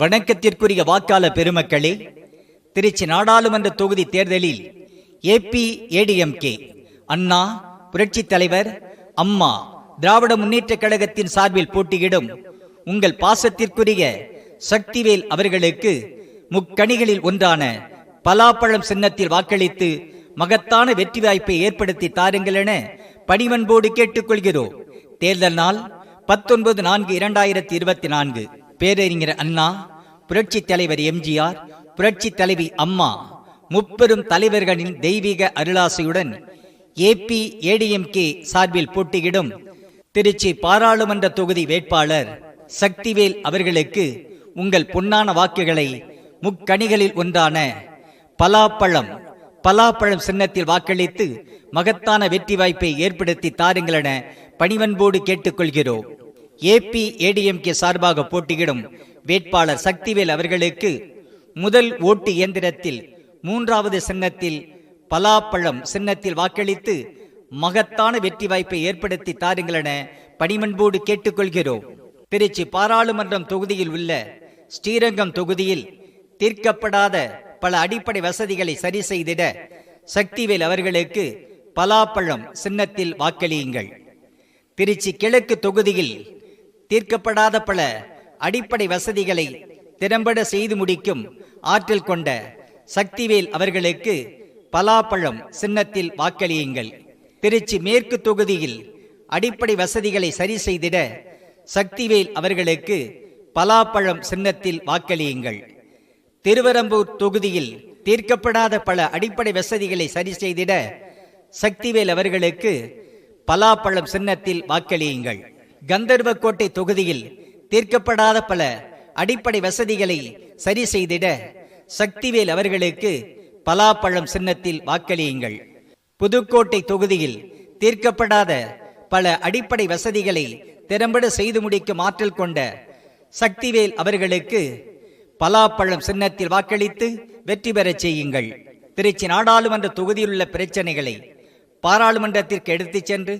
வணக்கத்திற்குரிய வாக்காள பெருமக்களே திருச்சி நாடாளுமன்ற தொகுதி தேர்தலில் ஏபி ஏடிஎம்கே அண்ணா புரட்சித் தலைவர் அம்மா திராவிட முன்னேற்றக் கழகத்தின் சார்பில் போட்டியிடும் உங்கள் பாசத்திற்குரிய சக்திவேல் அவர்களுக்கு முக்கணிகளில் ஒன்றான பலாப்பழம் சின்னத்தில் வாக்களித்து மகத்தான வெற்றி வாய்ப்பை ஏற்படுத்தி தாருங்கள் என பணிவன்போடு கேட்டுக்கொள்கிறோம். தேர்தல் நாள் பத்தொன்பது நான்கு இரண்டாயிரத்தி இருபத்தி நான்கு. பேரறிஞர் அண்ணா புரட்சித் தலைவர் எம்ஜிஆர் புரட்சி தலைவி அம்மா முப்பெரும் தலைவர்களின் தெய்வீக அருளாசையுடன் ஏபி ஏடிஎம்கே சார்பில் போட்டியிடும் திருச்சி பாராளுமன்ற தொகுதி வேட்பாளர் சக்திவேல் அவர்களுக்கு உங்கள் பொன்னான வாக்குகளை முக்கணிகளில் ஒன்றான பலாப்பழம் பலாப்பழம் சின்னத்தில் வாக்களித்து மகத்தான வெற்றி வாய்ப்பை ஏற்படுத்தி தாருங்கள் என பணிவன்போடு கேட்டுக்கொள்கிறோம். ஏபி ஏடிஎம்கே சார்பாக போட்டியிடும் வேட்பாளர் சக்திவேல் அவர்களுக்கு முதல் ஓட்டு இயந்திரத்தில் மூன்றாவது சின்னத்தில் பலாப்பழம் சின்னத்தில் வாக்களித்து மகத்தான வெற்றி வாய்ப்பை ஏற்படுத்தி தாருங்கள் என பணிமன்போடு கேட்டுக்கொள்கிறோம். திருச்சி பாராளுமன்றம் தொகுதியில் உள்ள ஸ்ரீரங்கம் தொகுதியில் தீர்க்கப்படாத பல அடிப்படை வசதிகளை சரி செய்திட சக்திவேல் அவர்களுக்கு பலாப்பழம் சின்னத்தில் வாக்களியுங்கள். திருச்சி கிழக்கு தொகுதியில் தீர்க்கப்படாத பல அடிப்படை வசதிகளை திறம்பட செய்து முடிக்கும் ஆற்றல் கொண்ட சக்திவேல் அவர்களுக்கு பலாப்பழம் சின்னத்தில் வாக்களியுங்கள். திருச்சி மேற்கு தொகுதியில் அடிப்படை வசதிகளை சரி செய்திட சக்திவேல் அவர்களுக்கு பலாப்பழம் சின்னத்தில் வாக்களியுங்கள். திருவரம்பூர் தொகுதியில் தீர்க்கப்படாத பல அடிப்படை வசதிகளை சரி செய்திட சக்திவேல் அவர்களுக்கு பலாப்பழம் சின்னத்தில் வாக்களியுங்கள். கந்தர்வக்கோட்டை தொகுதியில் தீர்க்கப்படாத பல அடிப்படை வசதிகளை சரி செய்திட சக்திவேல் அவர்களுக்கு பலாப்பழம் சின்னத்தில் வாக்களியுங்கள். புதுக்கோட்டை தொகுதியில் தீர்க்கப்படாத பல அடிப்படை வசதிகளை திறம்பட செய்து முடிக்கும் ஆற்றல் கொண்ட சக்திவேல் அவர்களுக்கு பலாப்பழம் சின்னத்தில் வாக்களித்து வெற்றி பெறச் செய்யுங்கள். திருச்சி நாடாளுமன்ற தொகுதியில் உள்ள பிரச்சனைகளை பாராளுமன்றத்திற்கு எடுத்துச் சென்று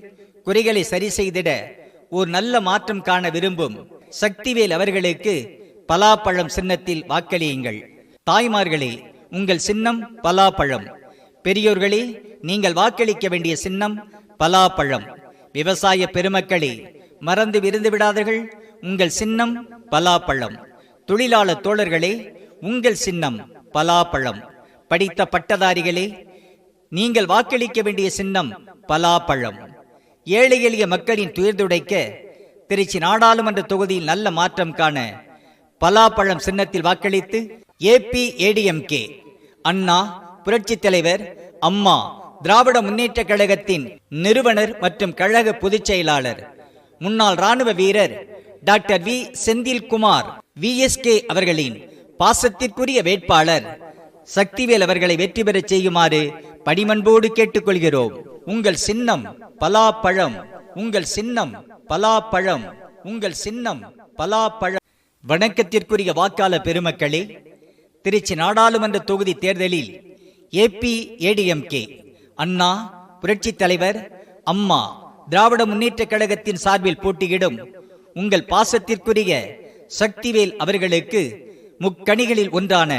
குறைகளை சரி செய்திட ஒரு நல்ல மாற்றம் காண விரும்பும் சக்திவேல் அவர்களுக்கு பலாப்பழம் சின்னத்தில் வாக்களியுங்கள். தாய்மார்களே உங்கள் சின்னம் பலாப்பழம். பெரியோர்களே நீங்கள் வாக்களிக்க வேண்டிய சின்னம் பலாப்பழம். விவசாய பெருமக்களே மறந்து விருந்து விடாதீர்கள். உங்கள் சின்னம் பலாப்பழம். தொழிலாளர் தோழர்களே உங்கள் சின்னம் பலாப்பழம். படித்த பட்டதாரிகளே நீங்கள் வாக்களிக்க வேண்டிய சின்னம் பலாப்பழம். ஏழை எளிய மக்களின் துயர்துடைக்க திருச்சி நாடாளுமன்ற தொகுதியில் நல்ல மாற்றம் காண பலாப்பழம் சின்னத்தில் வாக்களித்து ஏபி ஏடிஎம்கே அண்ணா புரட்சி தலைவர் அம்மா திராவிட முன்னேற்ற கழகத்தின் நிறுவனர் மற்றும் கழக பொதுச் செயலாளர். முன்னாள் ராணுவ வீரர் டாக்டர் வி. செந்தில்குமார் விஎஸ்கே அவர்களின் பாசத்திற்குரிய வேட்பாளர். சக்திவேல் அவர்களை வெற்றி பெறச் செய்யுமாறு படிமன்போடு கேட்டுக்கொள்கிறோம். உங்கள் சின்னம் பலாப்பழம். உங்கள் சின்னம் பலாப்பழம். உங்கள் சின்னம் பலாப்பழம். வணக்கத்திற்குரிய வாக்காளர் பெருமக்களே திருச்சி நாடாளுமன்ற தொகுதி தேர்தலில் ஏபி ஏடிஎம்கே அண்ணா புரட்சி தலைவர் அம்மா திராவிட முன்னேற்ற கழகத்தின் சார்பில் போட்டியிடும் உங்கள் பாசத்திற்குரிய சக்திவேல் அவர்களுக்கு முக்கணிகளில் ஒன்றான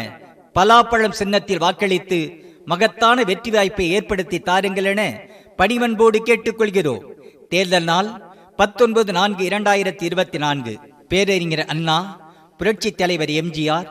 பலாப்பழம் சின்னத்தில் வாக்களித்து மகத்தான வெற்றி வாய்ப்பை ஏற்படுத்தி தாருங்கள் என பணிவன்போடு கேட்டுக்கொள்கிறோம். தேர்தல் நாள் பத்தொன்பது நான்கு இரண்டாயிரத்தி இருபத்தி நான்கு. பேரறிஞர் அண்ணா புரட்சித் தலைவர் எம்ஜிஆர்